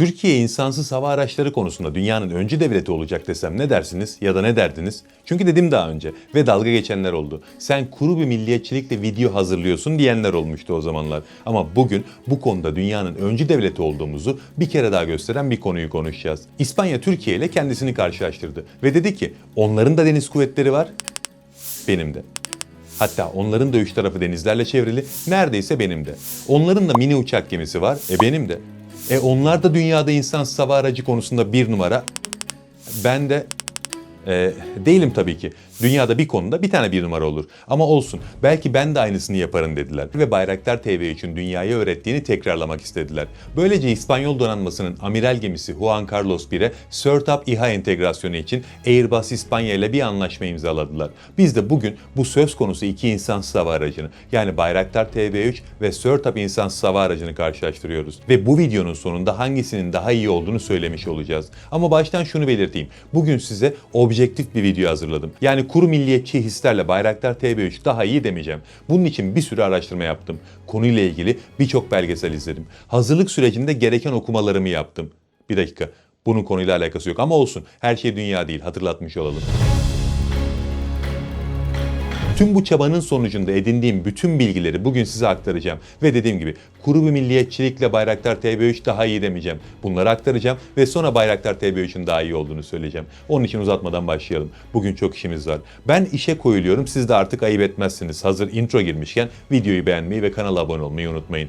Türkiye insansız hava araçları konusunda dünyanın öncü devleti olacak desem ne dersiniz ya da ne derdiniz? Çünkü dedim daha önce ve dalga geçenler oldu. Sen kuru bir milliyetçilikle video hazırlıyorsun diyenler olmuştu o zamanlar. Ama bugün bu konuda dünyanın öncü devleti olduğumuzu bir kere daha gösteren bir konuyu konuşacağız. İspanya Türkiye ile kendisini karşılaştırdı ve dedi ki onların da deniz kuvvetleri var, benim de. Hatta onların da üç tarafı denizlerle çevrili, neredeyse benim de. Onların da mini uçak gemisi var, e benim de. E onlar da dünyada insansız hava aracı konusunda bir numara. Ben de e, değilim tabii ki. Dünyada bir konuda bir tane bir numara olur. Ama olsun. Belki ben de aynısını yaparım dediler. Ve Bayraktar TV için dünyaya öğrettiğini tekrarlamak istediler. Böylece İspanyol donanmasının amiral gemisi Juan Carlos 1'e SERTAP İHA entegrasyonu için Airbus İspanya ile bir anlaşma imzaladılar. Biz de bugün bu söz konusu iki insansız hava aracını yani Bayraktar TB3 ve SERTAP insansız hava aracını karşılaştırıyoruz. Ve bu videonun sonunda hangisinin daha iyi olduğunu söylemiş olacağız. Ama baştan şunu belirteyim. Bugün size objektif bir video hazırladım. Yani kuru milliyetçi hislerle Bayraktar TB3 daha iyi demeyeceğim. Bunun için bir sürü araştırma yaptım. Konuyla ilgili birçok belgesel izledim. Hazırlık sürecinde gereken okumalarımı yaptım. Bir dakika. Bunun konuyla alakası yok ama olsun. Her şey dünya değil. Hatırlatmış olalım. Tüm bu çabanın sonucunda edindiğim bütün bilgileri bugün size aktaracağım. Ve dediğim gibi kuru bir milliyetçilikle Bayraktar TB3 daha iyi demeyeceğim. Bunları aktaracağım ve sonra Bayraktar TB3'ün daha iyi olduğunu söyleyeceğim. Onun için uzatmadan başlayalım. Bugün çok işimiz var. Ben işe koyuluyorum siz de artık ayıp etmezsiniz. Hazır intro girmişken videoyu beğenmeyi ve kanala abone olmayı unutmayın.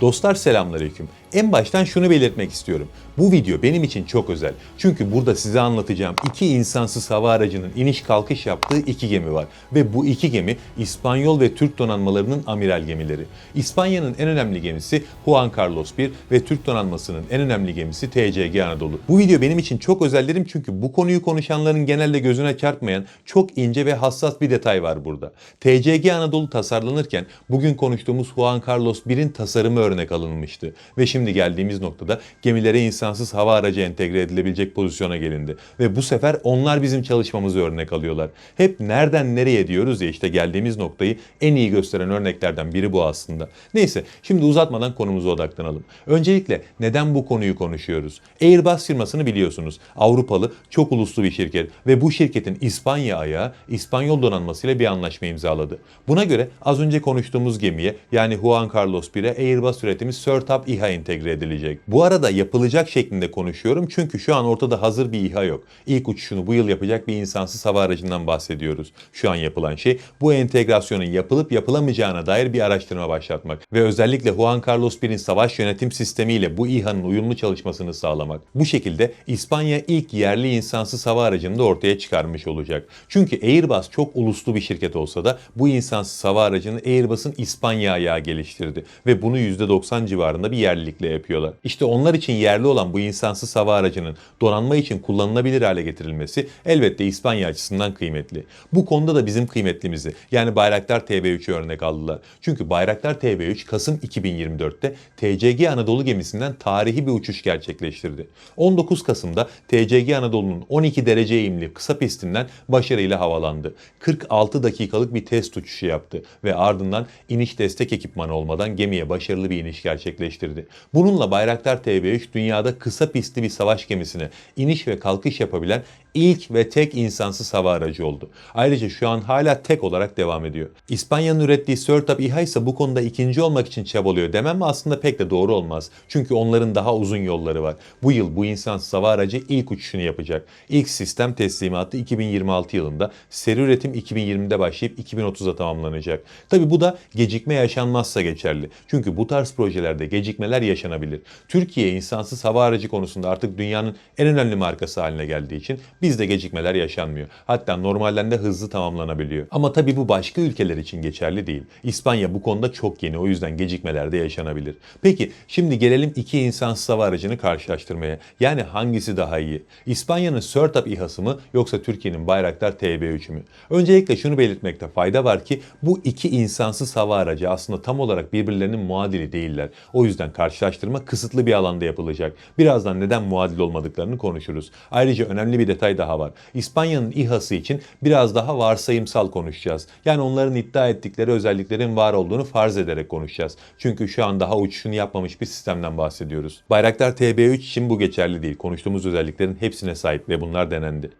Dostlar selamünaleyküm. En baştan şunu belirtmek istiyorum. Bu video benim için çok özel. Çünkü burada size anlatacağım iki insansız hava aracının iniş kalkış yaptığı iki gemi var. Ve bu iki gemi İspanyol ve Türk donanmalarının amiral gemileri. İspanya'nın en önemli gemisi Juan Carlos 1 ve Türk donanmasının en önemli gemisi TCG Anadolu. Bu video benim için çok özel çünkü bu konuyu konuşanların genelde gözüne çarpmayan çok ince ve hassas bir detay var burada. TCG Anadolu tasarlanırken bugün konuştuğumuz Juan Carlos 1'in tasarımı örnek alınmıştı. Ve şimdi geldiğimiz noktada gemilere insansız hava aracı entegre edilebilecek pozisyona gelindi. Ve bu sefer onlar bizim çalışmamızı örnek alıyorlar. Hep nereden nereye diyoruz ya işte geldiğimiz noktayı en iyi gösteren örneklerden biri bu aslında. Neyse şimdi uzatmadan konumuza odaklanalım. Öncelikle neden bu konuyu konuşuyoruz? Airbus firmasını biliyorsunuz. Avrupalı çok uluslu bir şirket ve bu şirketin İspanya ayağı İspanyol donanmasıyla bir anlaşma imzaladı. Buna göre az önce konuştuğumuz gemiye yani Juan Carlos 1'e Airbus üretimi SERTAP İHA entegre edilecek. Bu arada yapılacak şeklinde konuşuyorum çünkü şu an ortada hazır bir İHA yok. İlk uçuşunu bu yıl yapacak bir insansız hava aracından bahsediyoruz. Şu an yapılan şey bu entegrasyonun yapılıp yapılamayacağına dair bir araştırma başlatmak ve özellikle Juan Carlos 1'in savaş yönetim sistemiyle bu İHA'nın uyumlu çalışmasını sağlamak. Bu şekilde İspanya ilk yerli insansız hava aracını da ortaya çıkarmış olacak. Çünkü Airbus çok uluslu bir şirket olsa da bu insansız hava aracını Airbus'un İspanya ayağı geliştirdi ve bunu %90 civarında bir yerlilikle yapıyorlar. İşte onlar için yerli olan bu insansız hava aracının donanma için kullanılabilir hale getirilmesi elbette İspanya açısından kıymetli. Bu konuda da bizim kıymetlimizi yani Bayraktar TB3'ü örnek aldılar. Çünkü Bayraktar TB3 Kasım 2024'te TCG Anadolu gemisinden tarihi bir uçuş gerçekleştirdi. 19 Kasım'da TCG Anadolu'nun 12 derece eğimli kısa pistinden başarıyla havalandı. 46 dakikalık bir test uçuşu yaptı ve ardından iniş destek ekipmanı olmadan gemiye başarılı bir iniş gerçekleştirdi. Bununla Bayraktar TB3 dünyada kısa pistli bir savaş gemisine iniş ve kalkış yapabilen ilk ve tek insansız hava aracı oldu. Ayrıca şu an hala tek olarak devam ediyor. İspanya'nın ürettiği SERTAP İHA ise bu konuda ikinci olmak için çabalıyor demem aslında pek de doğru olmaz. Çünkü onların daha uzun yolları var. Bu yıl bu insansız hava aracı ilk uçuşunu yapacak. İlk sistem teslimatı 2026 yılında, seri üretim 2020'de başlayıp 2030'da tamamlanacak. Tabi bu da gecikme yaşanmazsa geçerli. Çünkü bu tarz projelerde gecikmeler yaşanabilir. Türkiye insansız hava aracı konusunda artık dünyanın en önemli markası haline geldiği için bizde gecikmeler yaşanmıyor. Hatta normalden de hızlı tamamlanabiliyor. Ama tabii bu başka ülkeler için geçerli değil. İspanya bu konuda çok yeni o yüzden gecikmeler de yaşanabilir. Peki şimdi gelelim iki insansız hava aracını karşılaştırmaya. Yani hangisi daha iyi? İspanya'nın SERTAP İHA'sı mı yoksa Türkiye'nin Bayraktar TB3'ü mü? Öncelikle şunu belirtmekte fayda var ki bu iki insansız hava aracı aslında tam olarak birbirlerinin muadili değiller. O yüzden karşılaştırma kısıtlı bir alanda yapılacak. Birazdan neden muadil olmadıklarını konuşuruz. Ayrıca önemli bir detay daha var. İspanya'nın İHA'sı için biraz daha varsayımsal konuşacağız. Yani onların iddia ettikleri özelliklerin var olduğunu farz ederek konuşacağız. Çünkü şu an daha uçuşunu yapmamış bir sistemden bahsediyoruz. Bayraktar TB3 için bu geçerli değil. Konuştuğumuz özelliklerin hepsine sahip ve bunlar denendi.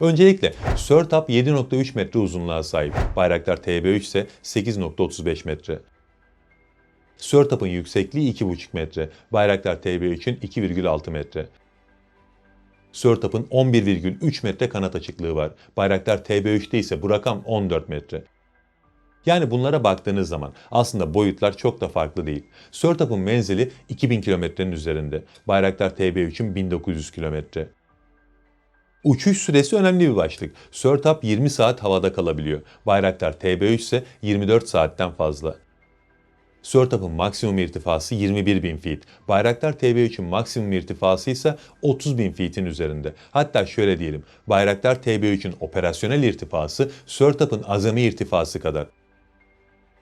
Öncelikle Sörtap 7.3 metre uzunluğa sahip. Bayraktar TB3 ise 8.35 metre. Sörtap'ın yüksekliği 2.5 metre. Bayraktar TB3'ün 2,6 metre. Sörtap'ın 11,3 metre kanat açıklığı var. Bayraktar TB3'te ise bu rakam 14 metre. Yani bunlara baktığınız zaman aslında boyutlar çok da farklı değil. Sörtap'ın menzili 2000 kilometrenin üzerinde. Bayraktar TB3'ün 1900 kilometre. Uçuş süresi önemli bir başlık. Sörtap 20 saat havada kalabiliyor. Bayraktar TB3 ise 24 saatten fazla. Sörtap'ın maksimum irtifası 21 bin feet. Bayraktar TB3'ün maksimum irtifası ise 30 bin feet'in üzerinde. Hatta şöyle diyelim. Bayraktar TB3'ün operasyonel irtifası Sörtap'ın azami irtifası kadar.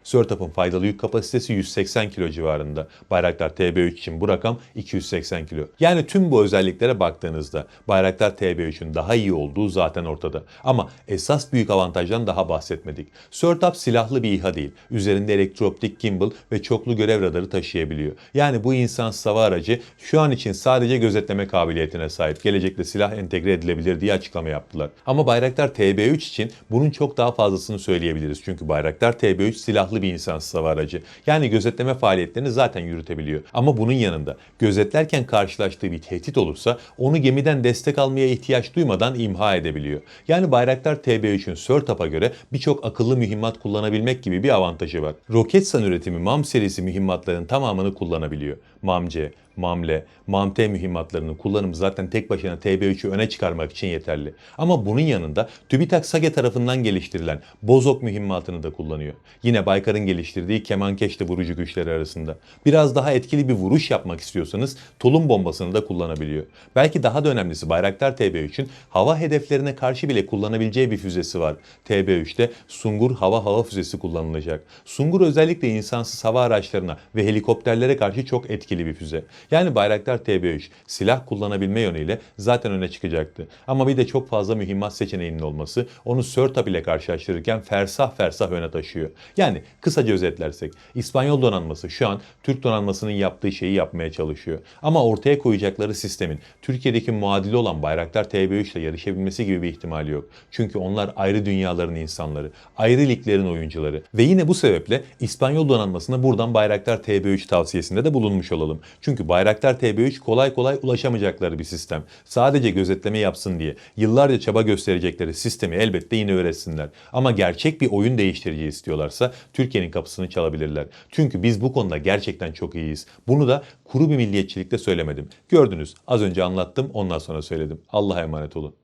Sörtap'ın faydalı yük kapasitesi 180 kilo civarında. Bayraktar TB3 için bu rakam 280 kilo. Yani tüm bu özelliklere baktığınızda Bayraktar TB3'ün daha iyi olduğu zaten ortada. Ama esas büyük avantajdan daha bahsetmedik. Sörtap silahlı bir İHA değil. Üzerinde elektrooptik gimbal ve çoklu görev radarı taşıyabiliyor. Yani bu insansız hava aracı şu an için sadece gözetleme kabiliyetine sahip. Gelecekte silah entegre edilebilir diye açıklama yaptılar. Ama Bayraktar TB3 için bunun çok daha fazlasını söyleyebiliriz. Çünkü Bayraktar TB3 silahlı bir insansız hava aracı. Yani gözetleme faaliyetlerini zaten yürütebiliyor. Ama bunun yanında gözetlerken karşılaştığı bir tehdit olursa onu gemiden destek almaya ihtiyaç duymadan imha edebiliyor. Yani Bayraktar TB3'ün Sörtap'a göre birçok akıllı mühimmat kullanabilmek gibi bir avantajı var. Roketsan üretimi MAM serisi mühimmatların tamamını kullanabiliyor. MAMC, MAMLE, MAMT mühimmatlarının kullanımı zaten tek başına TB3'ü öne çıkarmak için yeterli. Ama bunun yanında TÜBİTAK SAGE tarafından geliştirilen Bozok mühimmatını da kullanıyor. Yine Baykar'ın geliştirdiği kemankeşli vurucu güçleri arasında. Biraz daha etkili bir vuruş yapmak istiyorsanız tulum bombasını da kullanabiliyor. Belki daha da önemlisi Bayraktar TB3'ün hava hedeflerine karşı bile kullanabileceği bir füzesi var. TB3'te Sungur hava hava füzesi kullanılacak. Sungur özellikle insansız hava araçlarına ve helikopterlere karşı çok etkili bir füze. Yani Bayraktar TB3 silah kullanabilme yönüyle zaten öne çıkacaktı. Ama bir de çok fazla mühimmat seçeneğinin olması onu Sörtap ile karşılaştırırken fersah fersah öne taşıyor. Yani kısaca özetlersek İspanyol donanması şu an Türk donanmasının yaptığı şeyi yapmaya çalışıyor. Ama ortaya koyacakları sistemin Türkiye'deki muadili olan Bayraktar TB3 ile yarışabilmesi gibi bir ihtimali yok. Çünkü onlar ayrı dünyaların insanları, ayrı liglerin oyuncuları. Ve yine bu sebeple İspanyol donanmasına buradan Bayraktar TB3 tavsiyesinde de bulunmuş olalım. Çünkü Bayraktar TB3 kolay kolay ulaşamayacakları bir sistem. Sadece gözetleme yapsın diye yıllarca çaba gösterecekleri sistemi elbette yine öğretsinler. Ama gerçek bir oyun değiştirici istiyorlarsa Türkiye'nin kapısını çalabilirler. Çünkü biz bu konuda gerçekten çok iyiyiz. Bunu da kuru bir milliyetçilikte söylemedim. Gördünüz az önce anlattım ondan sonra söyledim. Allah'a emanet olun.